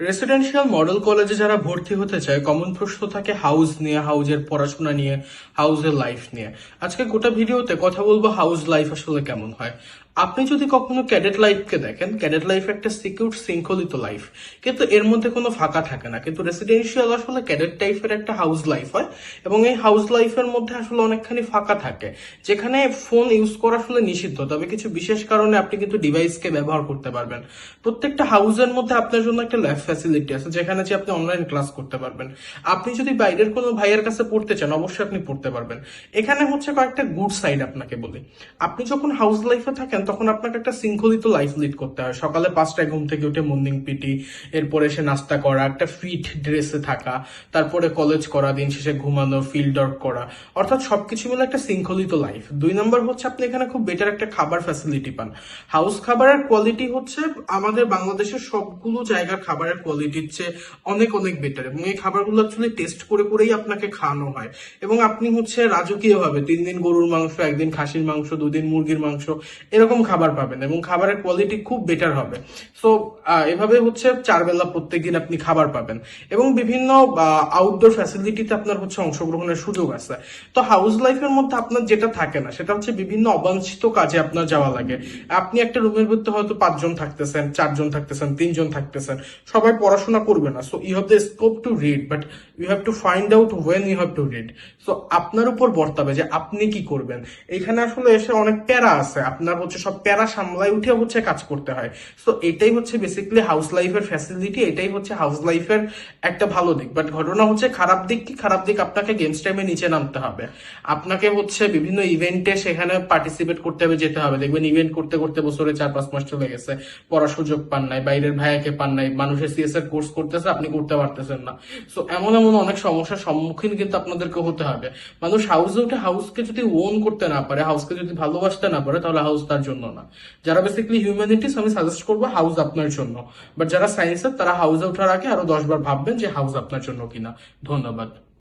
Residential model কলেজে যারা ভর্তি হতে চায় কমন প্রশ্ন থাকে হাউস নিয়ে হাউজের পড়াশোনা নিয়ে হাউজের লাইফ নিয়ে। আজকে গোটা ভিডিওতে কথা বলব হাউস লাইফ আসলে কেমন হয়। আপনি যদি কখনো ক্যাডেট লাইফকে দেখেন, ক্যাডেট লাইফ একটা সিকিউর, শৃঙ্খলিত লাইফ। কিন্তু এর মধ্যে কোনো ফাঁকা থাকে না। কিন্তু রেসিডেন্সিয়াল আসলে ক্যাডেট টাইপের একটা হাউস লাইফ হয় এবং এই হাউস লাইফের মধ্যে আসলে অনেকখানি ফাঁকা থাকে। যেখানে ফোন ইউজ করা আসলে নিষিদ্ধ। তবে কিছু বিশেষ কারণে আপনি কিন্তু ডিভাইসকে ব্যবহার করতে পারবেন। প্রত্যেকটা হাউসের মধ্যে আপনার জন্য একটা ল্যাব ফ্যাসিলিটি আছে, যেখানে যে আপনি অনলাইন ক্লাস করতে পারবেন। আপনি যদি বাইরের কোনো ভাইয়ের কাছে পড়তে চান, অবশ্যই আপনি পড়তে পারবেন। এখানে হচ্ছে কয়েকটা গুড সাইড আপনাকে বলি। আপনি যখন হাউস লাইফে থাকেন তখন আপনাকে একটা শৃঙ্খলিত লাইফ লিড করতে হয়। সকালে পাঁচটায় ঘুম থেকে উঠে মর্নিং পিটি এরপরে এসে নাস্তা করা, একটা ফিট ড্রেসে থাকা, তারপরে কলেজ করা, দিন শেষে ঘুমানো ফিল্ড আউট করা। অর্থাৎ সবকিছু মিলে একটা শৃঙ্খলিত লাইফ দুই নম্বর হচ্ছে আপনি এখানে খুব বেটার একটা খাবার ফ্যাসিলিটি পান। হাউস খাবারের কোয়ালিটি হচ্ছে আমাদের বাংলাদেশের সবগুলো জায়গার খাবারের কোয়ালিটির চেয়ে অনেক অনেক বেটার এবং এই খাবারগুলো অ্যাকচুয়ালি টেস্ট করে করেই আপনাকে খাওয়ানো হয়। এবং আপনি হচ্ছে রাজকীয় ভাবে তিন দিন গরুর মাংস, একদিন খাসির মাংস, দুদিন মুরগির মাংস, এরকম খাবার পাবেন এবং খাবারের কোয়ালিটি খুব বেটার হবে। সো এভাবে হচ্ছে চার বেলা প্রত্যেকদিন আপনি খাবার পাবেন এবং বিভিন্ন আউটডোর ফ্যাসিলিটিতে আপনার হচ্ছে অংশগ্রহণের সুযোগ আছে। তো হাউস লাইফের মধ্যে আপনার যেটা থাকে না, সেটা হচ্ছে বিভিন্ন অবাঞ্ছিত কাজে আপনার যাওয়া লাগে। আপনি একটা রুমের ভিতরে হয়তো পাঁচজন থাকতেছেন, চারজন থাকতেছেন, তিনজন থাকতেছেন, সবাই পড়াশোনা করবে না। So you have the scope to read but you have to find out when you have to read so আপনার উপর বর্তাবে যে আপনি কি করবেন। এখানে আসলে এসে অনেক প্যারা আছে। আপনার হচ্ছে সব প্যারা সামলায় উঠে হচ্ছে কাজ করতে হয়। সো এটাই হচ্ছে বেসিক্যালি হাউস লাইফের ফ্যাসিলিটি এটাই হচ্ছে হাউস লাইফের একটা ভালো দিক। বাট ঘটনা হচ্ছে খারাপ দিক কি? খারাপ দিক আপনাকে গেমস টাইমে নিচে নামতে হবে। আপনাকে হচ্ছে বিভিন্ন ইভেন্টে সেখানে পার্টিসিপেট করতে হবে, যেতে হবে। দেখবেন ইভেন্ট করতে করতে বছরে চার পাঁচ মাস চলে গেছে। পড়ার সুযোগ পান নাই, বাইরের ভাইয়াকে পান নাই, মানুষের সিএসএর কোর্স করতেছে, আপনি করতে পারতেছেন না। সো এমন এমন অনেক সমস্যার সম্মুখীন কিন্তু আপনাদেরকে হতে হবে। মানুষ হাউসে উঠে হাউসকে যদি ওন করতে না পারে হাউসকে যদি ভালোবাসতে না পারে, তাহলে হাউস তার জন্য না। যারা বেসিক্যালি হিউম্যানিটিস আমি সাজেস্ট করব হাউস আপনার জন্য। বাট যারা সায়েন্সের তারা হাউসে ওঠার আগে আরও দশবার ভাববেন যে হাউস আপনার জন্য কিনা। ধন্যবাদ।